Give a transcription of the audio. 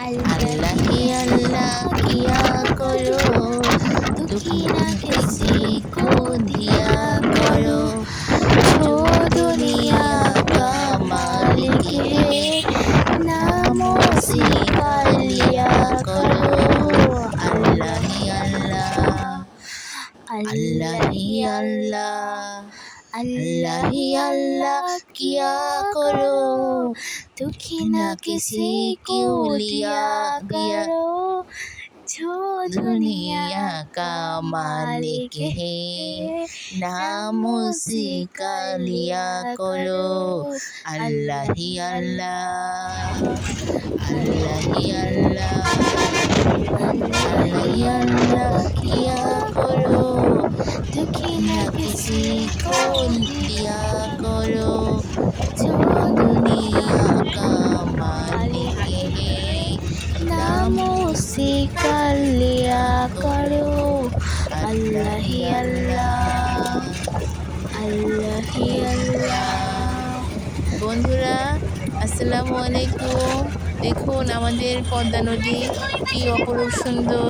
अल्लाह ही अल्लाह किया करो दुखी ना किसी को दिया करो जो दुनिया का मालिक है नामों से लिया करो अल्लाह ही अल्लाह अल्लाह ही अल्लाह अल्लाह ही अल्लाह किया करो दुखी ना किसी को लिया करो जो दुनिया का मालिक है नाम उसी का लिया करो अल्लाह ही अल्लाह अल्लाह ही अल्लाह अल्लाह ही अल्लाह किया करो दुखी ना किसी को लिया करो मालिक नामों से कर लिया करो अल्लाह ही अल्लाह अल्लाह ही अल्लाह বন্ধুরা আসসালামু আলাইকুম দেখুন আমাদের পদ্মা নদী কি অপরূপ সুন্দর